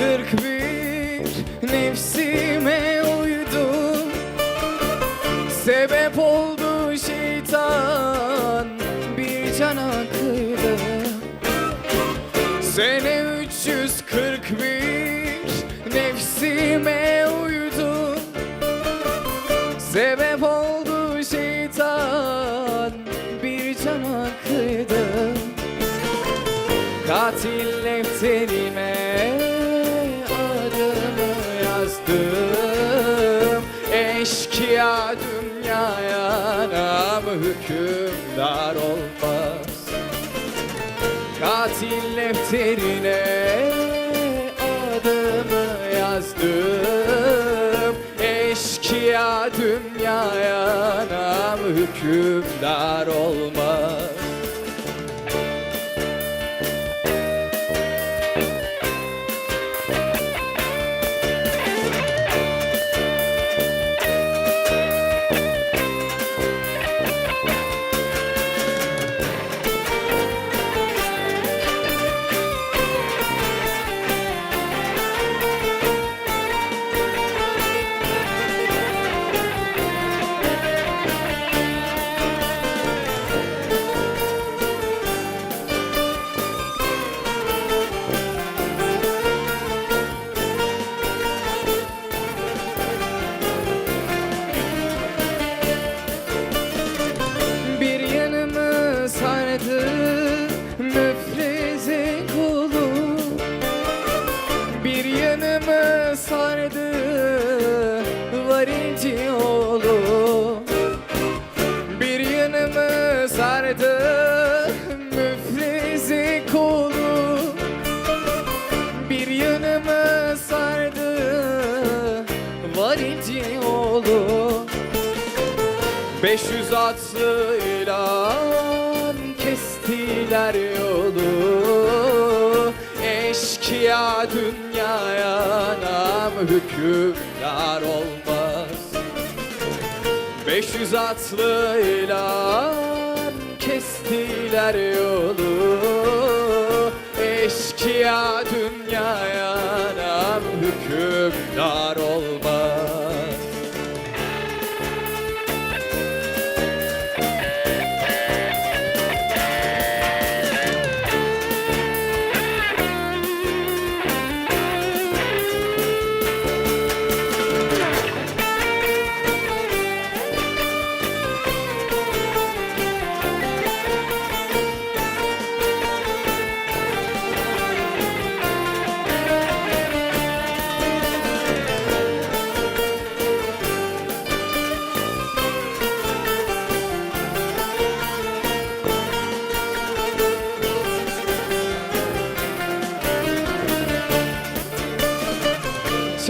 341 nefsime uydum. Sebep oldu şeytan bir cana kıydı Seni 341 nefsime uydum. Sebep oldu Eşkıya dünyaya namı hükümdar olmaz. Katil defterine adımı yazdım. Eşkıya dünyaya namı hükümdar olmaz varilci oğlu Bir yanımı sardı müfreze kolu Bir yanımı sardı varilci oğlu 500 atlı ilan kestiler yolu. Eşkıya dünyaya nam hükümdar olmaz 500 atlı ilan kestiler yolu. Eşkıya dünyaya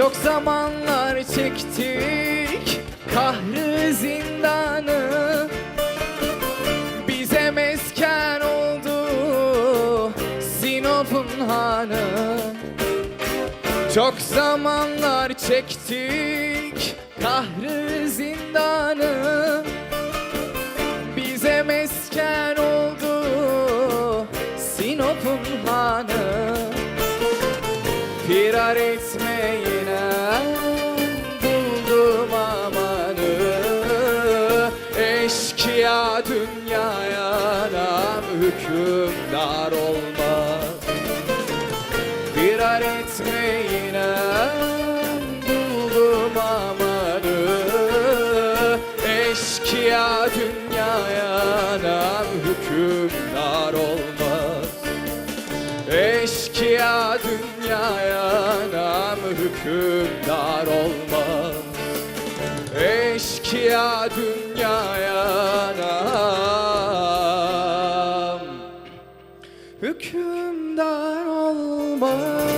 Çok zamanlar çektik kahrı zindanı. Bize mesken oldu Sinop'un hanı. Çok zamanlar çektik kahrı zindanı dünyaya nam hükümdar olmaz. Eşkıya dünyaya nam hükümdar olmaz. Eşkıya dünyaya anam Hükümdar olmaz